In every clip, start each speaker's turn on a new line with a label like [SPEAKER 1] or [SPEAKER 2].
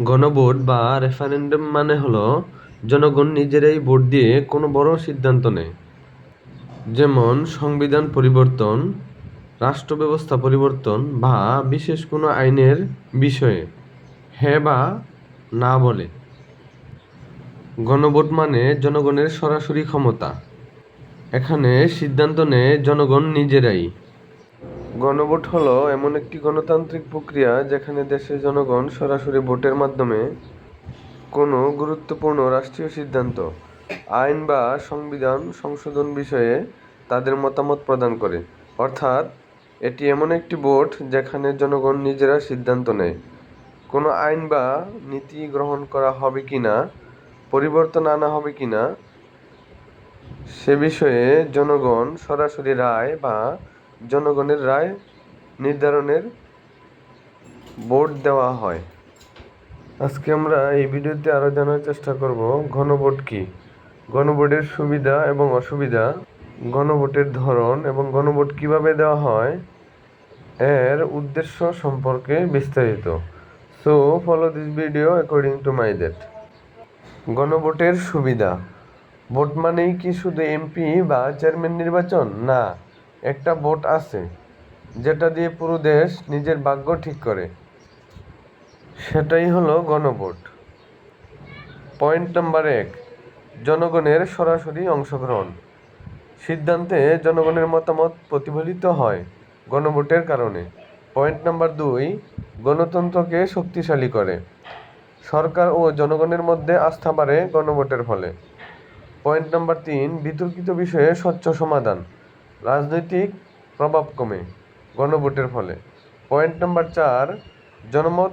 [SPEAKER 1] গণভোট বা রেফারেন্ডাম মানে হলো, জনগণ নিজেরাই ভোট দিয়ে কোনো বড় সিদ্ধান্ত নেয়। যেমন, সংবিধান পরিবর্তন, রাষ্ট্র ব্যবস্থা পরিবর্তন বা বিশেষ কোনো আইনের বিষয়ে হ্যাঁ বা না বলে। গণভোট মানে জনগণের সরাসরি ক্ষমতা। এখানে সিদ্ধান্ত নেয় জনগণ নিজেরাই। গণভোট হলো এমন একটি গণতান্ত্রিক প্রক্রিয়া যেখানে দেশের জনগণ সরাসরি ভোটের মাধ্যমে কোনো গুরুত্বপূর্ণ রাষ্ট্রীয় সিদ্ধান্ত, আইন বা সংবিধান সংশোধন বিষয়ে তাদের মতামত প্রদান করে। অর্থাৎ, এটি এমন একটি ভোট যেখানে জনগণ নিজেরা সিদ্ধান্ত নেয়। কোনো আইন বা নীতি গ্রহণ করা হবে কি না, পরিবর্তন আনা হবে কি না, সে বিষয়ে জনগণ সরাসরি রায় বা জনগণের রায় নির্ধারণের ভোট দেওয়া হয়। আজকে আমরা এই ভিডিওতে আরও জানার চেষ্টা করব, গণভোট কি? গণভোটের সুবিধা এবং অসুবিধা, গণভোটের ধরন এবং গণভোট কীভাবে দেওয়া হয় এর উদ্দেশ্য সম্পর্কে বিস্তারিত। So follow this video according to my date গণভোটের সুবিধা। ভোট মানেই কি শুধু এমপি বা চেয়ারম্যান নির্বাচন? না। একটা ভোট আছে, যেটা দিয়ে পুরো দেশ নিজের ভাগ্য ঠিক করে। সেটাই হলো গণভোট। পয়েন্ট নাম্বার এক, জনগণের সরাসরি অংশগ্রহণ। সিদ্ধান্তে জনগণের মতামত প্রতিফলিত হয় গণভোটের কারণে। পয়েন্ট নাম্বার দুই, গণতন্ত্রকে শক্তিশালী করে। সরকার ও জনগণের মধ্যে আস্থা বাড়ে গণভোটের ফলে। পয়েন্ট নাম্বার তিন, বিতর্কিত বিষয়ে স্বচ্ছ সমাধান। রাজনৈতিক প্রভাব কমে গণভোটের ফলে। পয়েন্ট নাম্বার চার, জনমত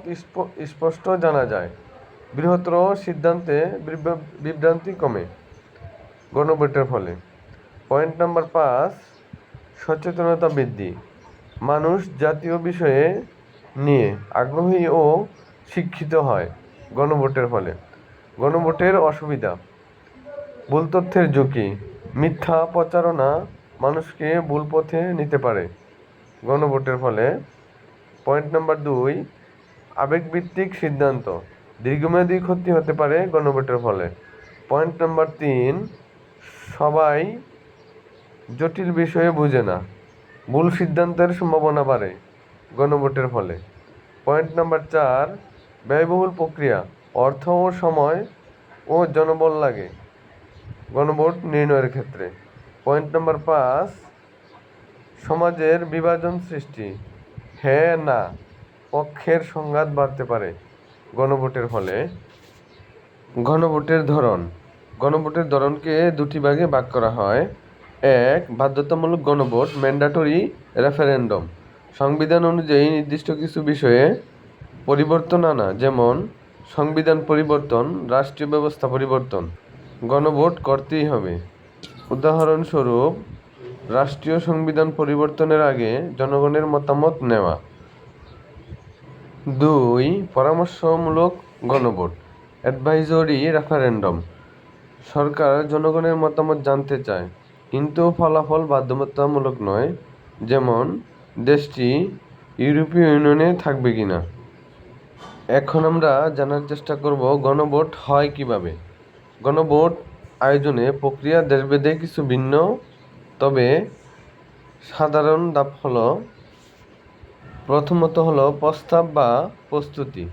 [SPEAKER 1] স্পষ্ট জানা যায়। বৃহত্তর সিদ্ধান্তে বিভ্রান্তি কমে গণভোটের ফলে। পয়েন্ট নাম্বার পাঁচ, সচেতনতা বৃদ্ধি। মানুষ জাতীয় বিষয়ে নিয়ে আগ্রহী ও শিক্ষিত হয় গণভোটের ফলে। গণভোটের অসুবিধা। ভুল তথ্যের ঝুঁকি, মিথ্যা প্রচারণা মানুষকে ভুল পথে নিতে পারে। গণভোটের ফলে পয়েন্ট নাম্বার দুই, আবেগভিত্তিক সিদ্ধান্ত। দীর্ঘমেয়াদী ক্ষতি হতে পারে গণভোটের ফলে। পয়েন্ট নাম্বার তিন, সবাই জটিল বিষয়ে বুঝে না। ভুল সিদ্ধান্তের সম্ভাবনা বাড়ে গণভোটের ফলে। পয়েন্ট নাম্বার চার, ব্যয়বহুল প্রক্রিয়া, অর্থ ও সময় ও জনবল লাগে গণভোট নির্ণয়ের ক্ষেত্রে। পয়েন্ট নাম্বার পাঁচ সমাজের বিভাজন সৃষ্টি। হ্যাঁ না, পক্ষের সংঘাত বাড়তে পারে। গণভোটের ফলে গণভোটের ধরন। গণভোটের ধরনকে দুটি ভাগে ভাগ করা হয়। এক, বাধ্যতামূলক গণভোট, ম্যান্ডাটরি রেফারেন্ডম। সংবিধান অনুযায়ী নির্দিষ্ট কিছু বিষয়ে পরিবর্তন আনা, যেমন সংবিধান পরিবর্তন, রাষ্ট্রীয় ব্যবস্থা পরিবর্তন। গণভোট করতেই হবে। উদাহরণস্বরূপ, রাষ্ট্রীয় সংবিধান পরিবর্তনের আগে জনগণের মতামত নেওয়া। দুই, পরামর্শমূলক গণভোট, অ্যাডভাইজরি রেফারেন্ডম। সরকার জনগণের মতামত জানতে চায়, কিন্তু ফলাফল বাধ্যবাধকতামূলক নয়, যেমন, দেশটি ইউরোপীয় ইউনিয়নে থাকবে কি না এখন আমরা জানার চেষ্টা করব গণভোট হয় কীভাবে। গণভোট আয়োজনে প্রক্রিয়া দেশভেদে কিছু ভিন্ন, তবে সাধারণ ধাপ হল, প্রথমত হল প্রস্তাব বা প্রস্তুতি।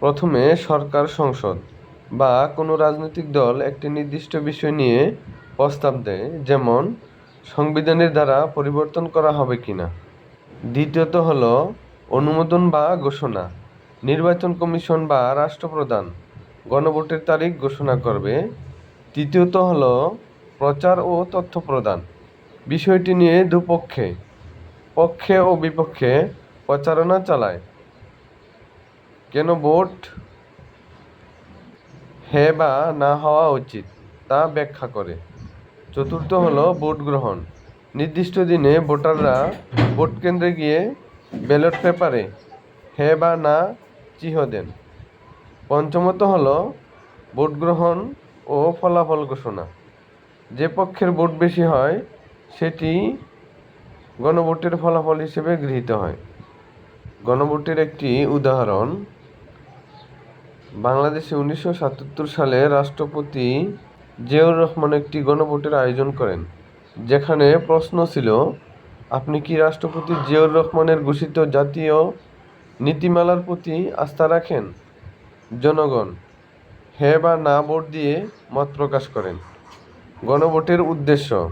[SPEAKER 1] প্রথমে সরকার সংসদ বা কোনো রাজনৈতিক দল একটি নির্দিষ্ট বিষয় নিয়ে প্রস্তাব দেয়, যেমন সংবিধানের দ্বারা পরিবর্তন করা হবে কিনা। দ্বিতীয়ত হল অনুমোদন বা ঘোষণা। নির্বাচন কমিশন বা রাষ্ট্রপ্রধান গণভোটের তারিখ ঘোষণা করবে। তৃতীয়ত হল প্রচার ও তথ্য প্রদান। বিষয়টি নিয়ে দুপক্ষে, পক্ষে ও বিপক্ষে প্রচারণা চালায়। কেন ভোট হ্যাঁ বা না হওয়া উচিত তা ব্যাখ্যা করে। চতুর্থ হলো ভোট গ্রহণ। নির্দিষ্ট দিনে ভোটাররা ভোট কেন্দ্রে গিয়ে ব্যালট পেপারে হ্যাঁ বা না চিহ্ন দেন। পঞ্চমত হলো ভোট গ্রহণ ও ফলাফল ঘোষণা। যে পক্ষের ভোট বেশি হয়, সেটি গণভোটের ফলাফল হিসেবে গৃহীত হয়। গণভোটের একটি উদাহরণ, বাংলাদেশে উনিশশো সাতাত্তর সালে রাষ্ট্রপতি জিয়াউর রহমান একটি গণভোটের আয়োজন করেন, যেখানে প্রশ্ন ছিল, আপনি কি রাষ্ট্রপতি জিয়াউর রহমানের ঘোষিত জাতীয় নীতিমালার প্রতি আস্থা রাখেন? জনগণ হ্যাঁ বা না ভোট দিয়ে মত প্রকাশ করেন। গণভোটের উদ্দেশ্য।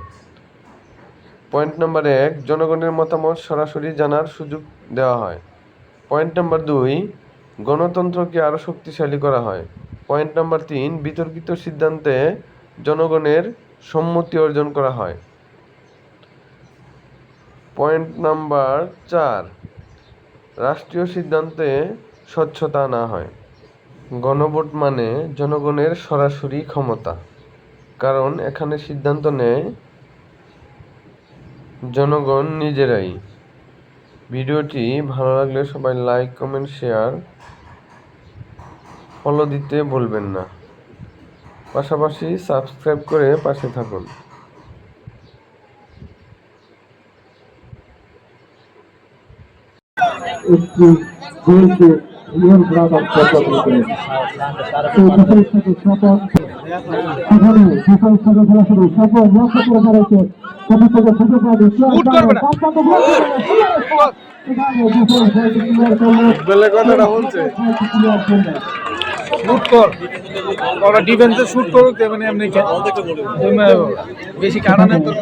[SPEAKER 1] পয়েন্ট নাম্বার এক, জনগণের মতামত সরাসরি জানার সুযোগ দেওয়া হয়। পয়েন্ট নাম্বার দুই, গণতন্ত্রকে আরও শক্তিশালী করা হয়। পয়েন্ট নাম্বার তিন, বিতর্কিত সিদ্ধান্তে জনগণের সম্মতি অর্জন করা হয়। পয়েন্ট নাম্বার চার, রাষ্ট্রীয় সিদ্ধান্তে স্বচ্ছতা না হয়। গণভোট মানে জনগণের সরাসরি ক্ষমতা। কারণ এখানে সিদ্ধান্ত নেয় জনগণ নিজেরাই। ভিডিওটি ভালো লাগলে সবাই লাইক, কমেন্ট, শেয়ার, ফলো দিতে ভুলবেন না। পাশাপাশি সাবস্ক্রাইব করে পাশে থাকুন।
[SPEAKER 2] একটি গোলকে নিয়ম বরাবর চর্চা করেছিলেন এই বিশাল সাথে শপথ এখানে বিশাল সাথে খেলা শুরু শপথ লক্ষ্য করে দাঁড়াইছে কবি থেকে ছোট পাবে
[SPEAKER 1] বেলে কথাটা বলছে
[SPEAKER 3] শুট কর। ওরা ডিফেন্সে শুট করুক তেমনি এমনি বেশি কারণে তো।